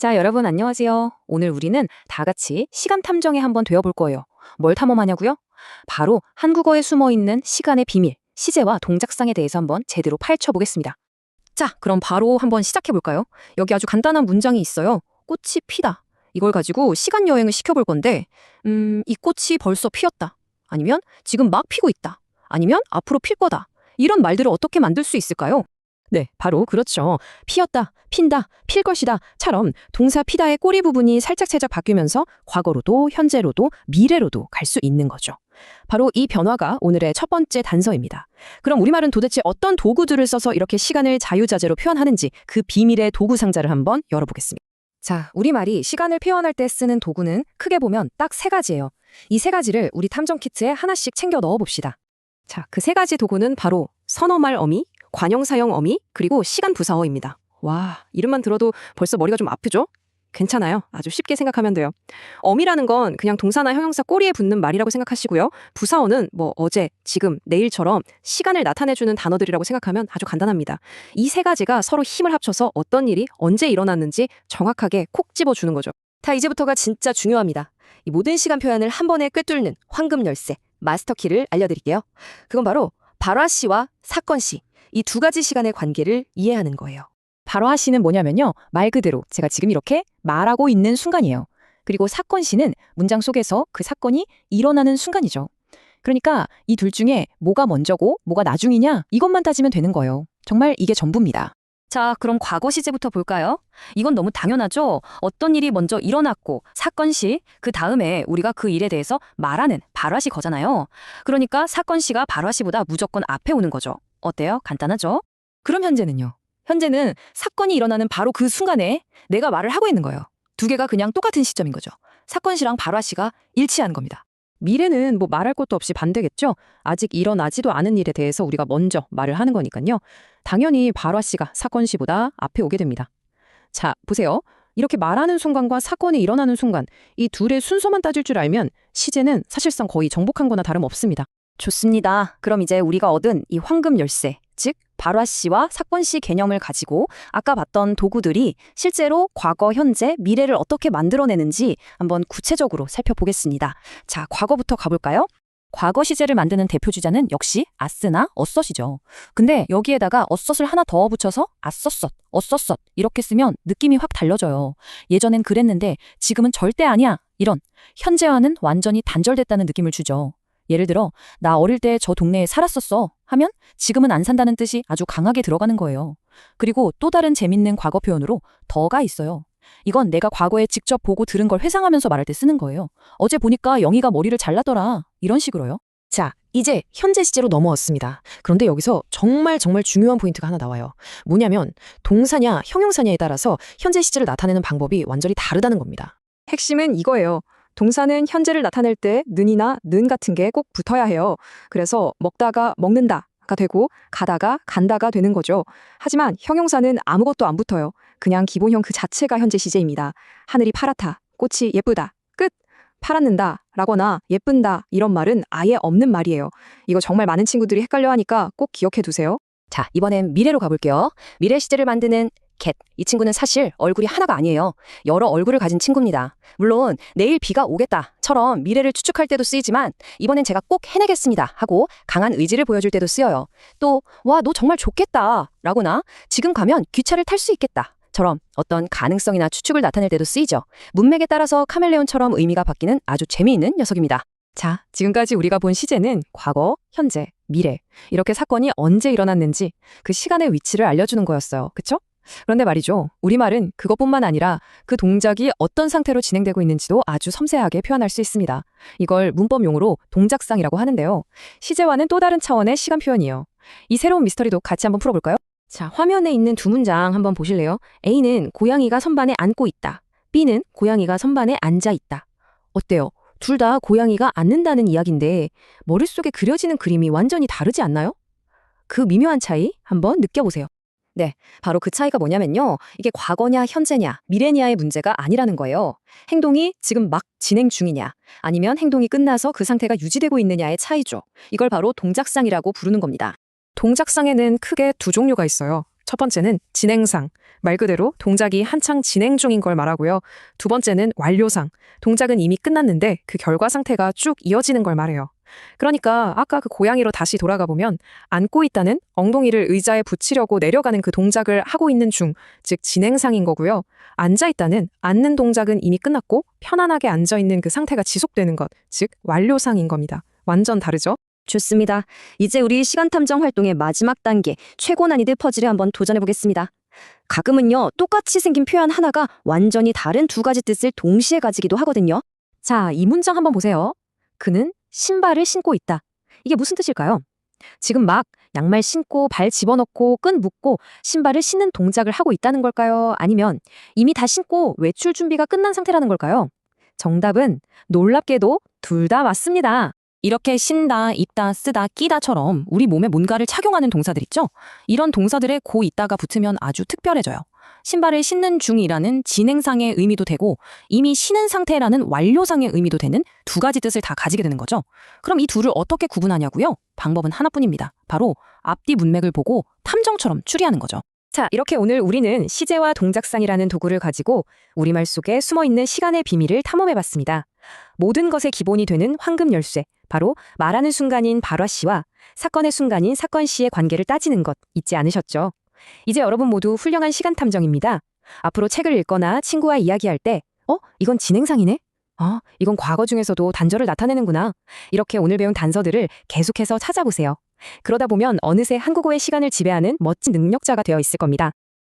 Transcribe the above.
자, 여러분 안녕하세요. 오늘 우리는 다 같이 시간 탐정에 한번 되어볼 거예요. 뭘 탐험하냐고요? 바로 한국어에 숨어 있는 시간의 비밀, 시제와 동작상에 대해서 한번 제대로 파헤쳐 보겠습니다. 자, 그럼 바로 한번 시작해 볼까요? 여기 아주 간단한 문장이 있어요. 꽃이 피다. 이걸 가지고 시간 여행을 시켜볼 건데, 음, 이 꽃이 벌써 피었다. 아니면 지금 막 피고 있다. 아니면 앞으로 필 거다. 이런 말들을 어떻게 만들 수 있을까요? 네, 바로 그렇죠. 피었다, 핀다, 필 것이다 처럼 동사 피다의 꼬리 부분이 살짝살짝 바뀌면서 과거로도 현재로도 미래로도 갈 수 있는 거죠. 바로 이 변화가 오늘의 첫 번째 단서입니다. 그럼 우리말은 도대체 어떤 도구들을 써서 이렇게 시간을 자유자재로 표현하는지 그 비밀의 도구 상자를 한번 열어보겠습니다. 자, 우리말이 시간을 표현할 때 쓰는 도구는 크게 보면 딱 세 가지예요. 이 세 가지를 우리 탐정 키트에 하나씩 챙겨 넣어봅시다. 자, 그 세 가지 도구는 바로 선어말 어미, 관형사형 어미, 그리고 시간 부사어입니다. 와, 이름만 들어도 벌써 머리가 좀 아프죠? 괜찮아요. 아주 쉽게 생각하면 돼요. 어미라는 건 그냥 동사나 형용사 꼬리에 붙는 말이라고 생각하시고요. 부사어는 뭐 어제, 지금, 내일처럼 시간을 나타내주는 단어들이라고 생각하면 아주 간단합니다. 이 세 가지가 서로 힘을 합쳐서 어떤 일이 언제 일어났는지 정확하게 콕 집어주는 거죠. 자, 이제부터가 진짜 중요합니다. 이 모든 시간 표현을 한 번에 꿰뚫는 황금 열쇠, 마스터키를 알려드릴게요. 그건 바로 발화시와 사건시, 이 두 가지 시간의 관계를 이해하는 거예요. 발화 시는 뭐냐면요. 말 그대로 제가 지금 이렇게 말하고 있는 순간이에요. 그리고 사건 시는 문장 속에서 그 사건이 일어나는 순간이죠. 그러니까 이 둘 중에 뭐가 먼저고 뭐가 나중이냐 이것만 따지면 되는 거예요. 정말 이게 전부입니다. 자, 그럼 과거 시제부터 볼까요? 이건 너무 당연하죠? 어떤 일이 먼저 일어났고, 사건 시, 그 다음에 우리가 그 일에 대해서 말하는 발화시 거잖아요. 그러니까 사건 시가 발화시보다 무조건 앞에 오는 거죠. 어때요? 간단하죠? 그럼 현재는요. 현재는 사건이 일어나는 바로 그 순간에 내가 말을 하고 있는 거예요. 두 개가 그냥 똑같은 시점인 거죠. 사건 시랑 발화 시가 일치하는 겁니다. 미래는 뭐 말할 것도 없이 반대겠죠. 아직 일어나지도 않은 일에 대해서 우리가 먼저 말을 하는 거니까요. 당연히 발화 시가 사건 시보다 앞에 오게 됩니다. 자, 보세요. 이렇게 말하는 순간과 사건이 일어나는 순간 이 둘의 순서만 따질 줄 알면 시제는 사실상 거의 정복한 거나 다름없습니다. 좋습니다. 그럼 이제 우리가 얻은 이 황금 열쇠, 즉 발화시와 사건시 개념을 가지고 아까 봤던 도구들이 실제로 과거, 현재, 미래를 어떻게 만들어내는지 한번 구체적으로 살펴보겠습니다. 자, 과거부터 가볼까요? 과거 시제를 만드는 대표 주자는 역시 아쓰나 어섯이죠. 근데 여기에다가 어섯을 하나 더 붙여서 아썼었, 어썼었 이렇게 쓰면 느낌이 확 달라져요. 예전엔 그랬는데 지금은 절대 아니야. 이런 현재와는 완전히 단절됐다는 느낌을 주죠. 예를 들어 나 어릴 때 저 동네에 살았었어 하면 지금은 안 산다는 뜻이 아주 강하게 들어가는 거예요. 그리고 또 다른 재밌는 과거 표현으로 더가 있어요. 이건 내가 과거에 직접 보고 들은 걸 회상하면서 말할 때 쓰는 거예요. 어제 보니까 영희가 머리를 잘랐더라. 이런 식으로요. 자, 이제 현재 시제로 넘어왔습니다. 그런데 여기서 정말 정말 중요한 포인트가 하나 나와요. 뭐냐면 동사냐 형용사냐에 따라서 현재 시제를 나타내는 방법이 완전히 다르다는 겁니다. 핵심은 이거예요. 동사는 현재를 나타낼 때 는이나 는 같은 게 꼭 붙어야 해요. 그래서 먹다가 먹는다 가 되고 가다가 간다가 되는 거죠. 하지만 형용사는 아무것도 안 붙어요. 그냥 기본형 그 자체가 현재 시제입니다. 하늘이 파랗다, 꽃이 예쁘다, 끝. 팔았는다 라거나 예쁜다 이런 말은 아예 없는 말이에요. 이거 정말 많은 친구들이 헷갈려 하니까 꼭 기억해 두세요. 자, 이번엔 미래로 가볼게요. 미래 시제를 만드는 캣. 이 친구는 사실 얼굴이 하나가 아니에요. 여러 얼굴을 가진 친구입니다. 물론 내일 비가 오겠다처럼 미래를 추측할 때도 쓰이지만 이번엔 제가 꼭 해내겠습니다 하고 강한 의지를 보여줄 때도 쓰여요. 또 와, 너 정말 좋겠다 라거나 지금 가면 기차를 탈 수 있겠다. 처럼 어떤 가능성이나 추측을 나타낼 때도 쓰이죠. 문맥에 따라서 카멜레온처럼 의미가 바뀌는 아주 재미있는 녀석입니다. 자, 지금까지 우리가 본 시제는 과거, 현재, 미래 이렇게 사건이 언제 일어났는지 그 시간의 위치를 알려주는 거였어요. 그쵸? 그런데 말이죠. 우리말은 그것뿐만 아니라 그 동작이 어떤 상태로 진행되고 있는지도 아주 섬세하게 표현할 수 있습니다. 이걸 문법 용어로 동작상이라고 하는데요. 시제와는 또 다른 차원의 시간 표현이에요. 이 새로운 미스터리도 같이 한번 풀어볼까요? 자, 화면에 있는 두 문장 한번 보실래요? A는 고양이가 선반에 앉고 있다. B는 고양이가 선반에 앉아 있다. 어때요? 둘 다 고양이가 앉는다는 이야기인데 머릿속에 그려지는 그림이 완전히 다르지 않나요? 그 미묘한 차이 한번 느껴보세요. 네, 바로 그 차이가 뭐냐면요. 이게 과거냐 현재냐 미래냐의 문제가 아니라는 거예요. 행동이 지금 막 진행 중이냐 아니면 행동이 끝나서 그 상태가 유지되고 있느냐의 차이죠. 이걸 바로 동작상이라고 부르는 겁니다. 동작상에는 크게 두 종류가 있어요. 첫 번째는 진행상, 말 그대로 동작이 한창 진행 중인 걸 말하고요. 두 번째는 완료상, 동작은 이미 끝났는데 그 결과 상태가 쭉 이어지는 걸 말해요. 그러니까 아까 그 고양이로 다시 돌아가 보면 안고 있다는 엉덩이를 의자에 붙이려고 내려가는 그 동작을 하고 있는 중, 즉 진행상인 거고요. 앉아 있다는 앉는 동작은 이미 끝났고 편안하게 앉아 있는 그 상태가 지속되는 것, 즉 완료상인 겁니다. 완전 다르죠? 좋습니다. 이제 우리 시간 탐정 활동의 마지막 단계, 최고 난이도 퍼즐에 한번 도전해 보겠습니다. 가끔은요, 똑같이 생긴 표현 하나가 완전히 다른 두 가지 뜻을 동시에 가지기도 하거든요. 자, 이 문장 한번 보세요. 그는 신발을 신고 있다. 이게 무슨 뜻일까요? 지금 막 양말 신고 발 집어넣고 끈 묶고 신발을 신는 동작을 하고 있다는 걸까요? 아니면 이미 다 신고 외출 준비가 끝난 상태라는 걸까요? 정답은 놀랍게도 둘 다 맞습니다. 이렇게 신다, 입다, 쓰다, 끼다처럼 우리 몸에 뭔가를 착용하는 동사들 있죠? 이런 동사들에 고 있다가 붙으면 아주 특별해져요. 신발을 신는 중이라는 진행상의 의미도 되고 이미 신은 상태라는 완료상의 의미도 되는 두 가지 뜻을 다 가지게 되는 거죠. 그럼 이 둘을 어떻게 구분하냐고요? 방법은 하나뿐입니다. 바로 앞뒤 문맥을 보고 탐정처럼 추리하는 거죠. 자, 이렇게 오늘 우리는 시제와 동작상이라는 도구를 가지고 우리말 속에 숨어 있는 시간의 비밀을 탐험해 봤습니다. 모든 것의 기본이 되는 황금 열쇠, 바로 말하는 순간인 발화 씨와 사건의 순간인 사건 씨의 관계를 따지는 것 잊지 않으셨죠? 이제 여러분 모두 훌륭한 시간 탐정입니다. 앞으로 책을 읽거나 친구와 이야기할 때, 어? 이건 진행상이네? 아, 이건 과거 중에서도 단절을 나타내는구나. 이렇게 오늘 배운 단서들을 계속해서 찾아보세요. 그러다 보면 어느새 한국어의 시간을 지배하는 멋진 능력자가 되어 있을 겁니다.